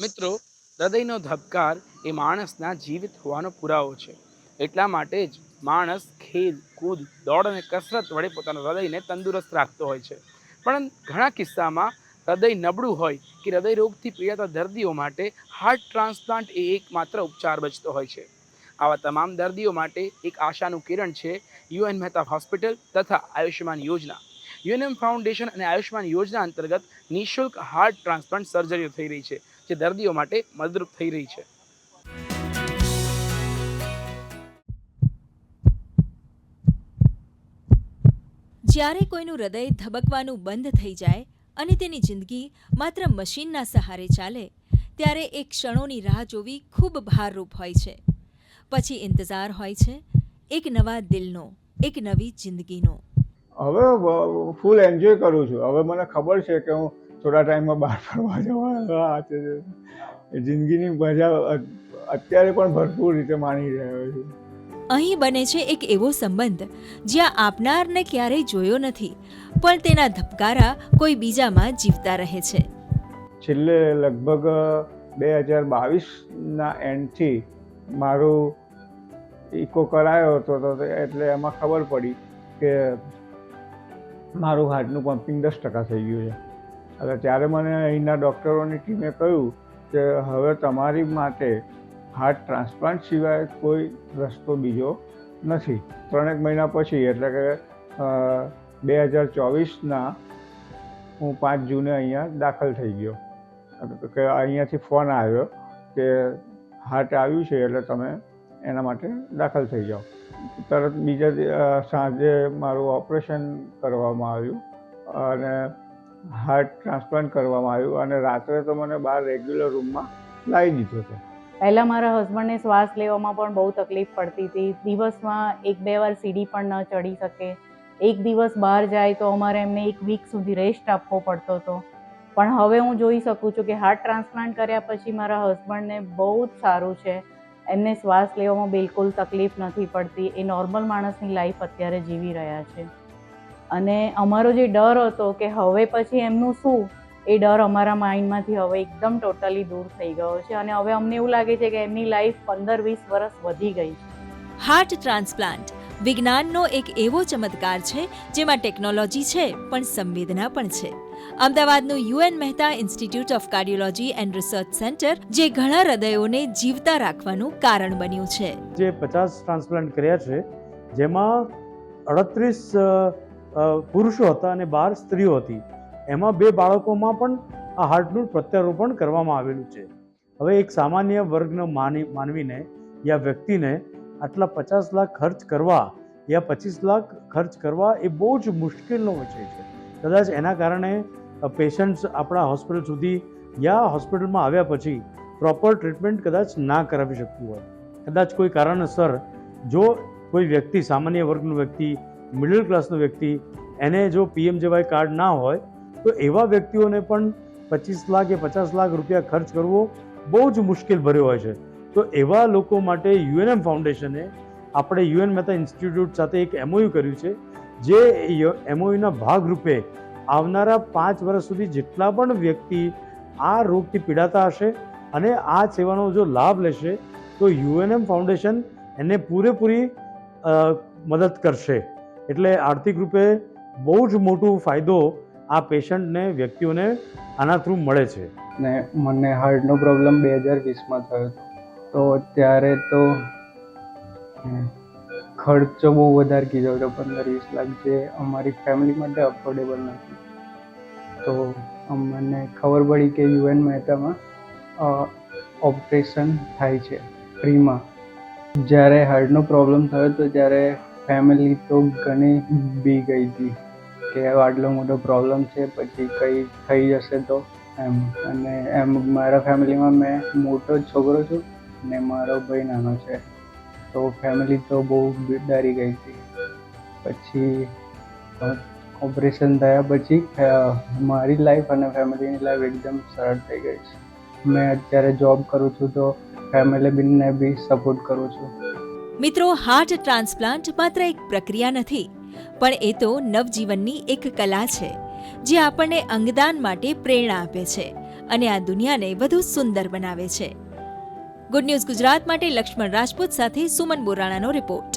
મિત્રો, હૃદયનો ધબકાર એ માણસના જીવિત હોવાનો પુરાવો છે. એટલા માટે જ માણસ ખેલ, કૂદ, દોડ અને કસરત વડે પોતાના હૃદયને તંદુરસ્ત રાખતો હોય છે. પણ ઘણા કિસ્સામાં હૃદય નબળું હોય કે હૃદય રોગથી પીડાતા દર્દીઓ માટે હાર્ટ ટ્રાન્સપ્લાન્ટ એ એકમાત્ર ઉપચાર બચતો હોય છે. આવા તમામ દર્દીઓ માટે એક આશાનું કિરણ છે, યુએન મહેતા હોસ્પિટલ તથા આયુષ્યમાન યોજના. યુએનએમ ફાઉન્ડેશન અને આયુષ્યમાન યોજના અંતર્ગત નિઃશુલ્ક હાર્ટ ટ્રાન્સપ્લાન્ટ સર્જરીઓ થઈ રહી છે, જે દર્દીઓ માટે મદદરૂપ થઈ રહી છે. જ્યારે કોઈનું હૃદય ધબકવાનું બંધ થઈ જાય અને તેની જિંદગી માત્ર મશીનના સહારે ચાલે, ત્યારે એ ક્ષણોની રાહ જોવી ખૂબ ભારરૂપ હોય છે. પછી ઇંતજાર હોય છે, એક નવા દિલનો, એક નવી જિંદગીનો. હવે ફૂલ એન્જોય કરું છું. હવે મને ખબર છે કે હું થોડા ટાઈમમાં બહાર ફરવા જવા. જિંદગીની મજા અત્યારે પણ ભરપૂર રીતે માણી રહ્યો છું. અહીં બને છે એક એવો સંબંધ જ્યાં આપનારને ક્યારેય જોયો નથી પણ તેના ધબકારા કોઈ બીજામાં જીવતા રહે છે. છેલ્લે લગભગ બે હજાર બાવીસના એન્ડથી મારું ઇકો કરાયો હતો તે- એટલે એમાં ખબર પડી કે મારું હાર્ટનું પમ્પિંગ દસ ટકા થઈ ગયું છે. એટલે ત્યારે મને અહીંના ડૉક્ટરોની ટીમે કહ્યું કે હવે તમારી માટે હાર્ટ ટ્રાન્સપ્લાન્ટ સિવાય કોઈ રસ્તો બીજો નથી. ત્રણેક મહિના પછી, એટલે કે બે હજાર ચોવીસના હું પાંચ જૂને અહીંયા દાખલ થઈ ગયો. કે અહીંયાથી ફોન આવ્યો કે હાર્ટ આવ્યું છે, એટલે તમે એના માટે દાખલ થઈ જાઓ. તરત બીજા સાંજે મારું ઓપરેશન કરવામાં આવ્યું અને હાર્ટ ટ્રાન્સપ્લાન્ટ કરવામાં આવ્યું અને રાત્રે તો મને બહાર રેગ્યુલર રૂમમાં લાવી દીધો હતો. પહેલાં મારા હસબન્ડને શ્વાસ લેવામાં પણ બહુ તકલીફ પડતી હતી. દિવસમાં એક બે વાર સીડી પણ ન ચડી શકે. એક દિવસ બહાર જાય તો અમારે એમને એક વીક સુધી રેસ્ટ આપવો પડતો હતો. પણ હવે હું જોઈ શકું છું કે હાર્ટ ટ્રાન્સપ્લાન્ટ કર્યા પછી મારા હસબન્ડને બહુ જ સારું છે. એમને શ્વાસ લેવામાં બિલકુલ તકલીફ નથી પડતી. એ નોર્મલ માણસની લાઈફ અત્યારે જીવી રહ્યા છે. અને અમારો જે ડર હતો કે હવે પછી એમનું શું, એ ડર અમારા માઇન્ડમાંથી હવે એકદમ ટોટલી દૂર થઈ ગયો છે. અને હવે અમને એવું લાગે છે કે એમની લાઈફ પંદર વીસ વર્ષ વધી ગઈ છે. હાર્ટ ટ્રાન્સપ્લાન્ટ વિજ્ઞાનનો એક એવો ચમત્કાર છે જેમાં ટેકનોલોજી છે, પણ સંવેદના પણ છે. અમદાવાદનું U N Mehta institute of cardiology and research centre, જે ઘણા હૃદયોને જીવતા રાખવાનું કારણ બન્યું છે. જે પચાસ ટ્રાન્સપ્લાન્ટ કર્યા છે, જેમાં અડત્રીસ પુરુષો હતા અને બાર સ્ત્રીઓ હતી. એમાં બે બાળકોમાં પણ આ હાર્ટનું પ્રત્યારોપણ કરવામાં આવેલું છે. હવે એક સામાન્ય વર્ગનો માની, માનવીને યા વ્યક્તિને આટલા પચાસ લાખ ખર્ચ કરવા, યા પચીસ લાખ ખર્ચ કરવા એ બહુ જ મુશ્કેલનો વિષય છે. કદાચ એના કારણે પેશન્ટ્સ આપણા હોસ્પિટલ સુધી યા હોસ્પિટલમાં આવ્યા પછી પ્રોપર ટ્રીટમેન્ટ કદાચ ના કરાવી શકતું હોય. કદાચ કોઈ કારણસર જો કોઈ વ્યક્તિ, સામાન્ય વર્ગનો વ્યક્તિ મિડલ ક્લાસનો વ્યક્તિ એને જો પીએમજેવાય કાર્ડ ના હોય, તો એવા વ્યક્તિઓને પણ પચીસ લાખ કે પચાસ લાખ રૂપિયા ખર્ચ કરવો બહુ જ મુશ્કેલ ભર્યો હોય છે. તો એવા લોકો માટે યુએનએમ ફાઉન્ડેશને આપણે યુએન મહેતા ઇન્સ્ટિટ્યૂટ સાથે એક એમઓયુ કર્યું છે જે એમઓયુના ભાગરૂપે આવનારા પાંચ વર્ષ સુધી જેટલા પણ વ્યક્તિ આ રોગથી પીડાતા હશે અને આ સેવાનો જો લાભ લેશે, તો યુએનએમ ફાઉન્ડેશન એને પૂરેપૂરી મદદ કરશે. એટલે આર્થિક રૂપે બહુ જ મોટો ફાયદો આ પેશન્ટને, વ્યક્તિઓને આના થ્રુ મળે છે. ને મને હાર્ટનો પ્રોબ્લેમ બે હજાર વીસમાં થયો તો ત્યારે તો ખર્ચો બહુ વધારે કીધો હતો પંદર વીસ લાખ જે અમારી ફેમિલી માટે અફોર્ડેબલ નથી. તો અમને ખબર પડી કે યુએન મહેતામાં ઓપરેશન થાય છે ફ્રીમાં. જ્યારે હાર્ટનો પ્રોબ્લેમ થયો તો ત્યારે ફેમિલી તો ઘણી બી ગઈ હતી કે આટલો મોટો પ્રોબ્લેમ છે, પછી કંઈ થઈ જશે તો એમ. અને એમ મારા ફેમિલીમાં મેં મોટો છોકરો છું ને મારો ભાઈ નાનો છે. તો ફેમિલી તો બહુ ડરી ગઈ હતી. પછી ઓપરેશન થયા પછી મારી લાઈફ અને ફેમિલીની લાઈફ એકદમ સરળ થઈ ગઈ છે. મેં અત્યારે જોબ કરું છું તો ફેમિલી બિનને બી સપોર્ટ કરું છું. મિત્રો હાર્ટ ટ્રાન્સપ્લાન્ટ માત્ર એક પ્રક્રિયા નથી, પણ એ તો નવજીવનની એક કલા છે, જે આપણને અંગદાન માટે પ્રેરણા આપે છે અને આ દુનિયાને વધુ સુંદર બનાવે છે. ગુડ ન્યૂઝ ગુજરાત માટે લક્ષ્મણ રાજપૂત સાથે સુમન બોરાણાનો રિપોર્ટ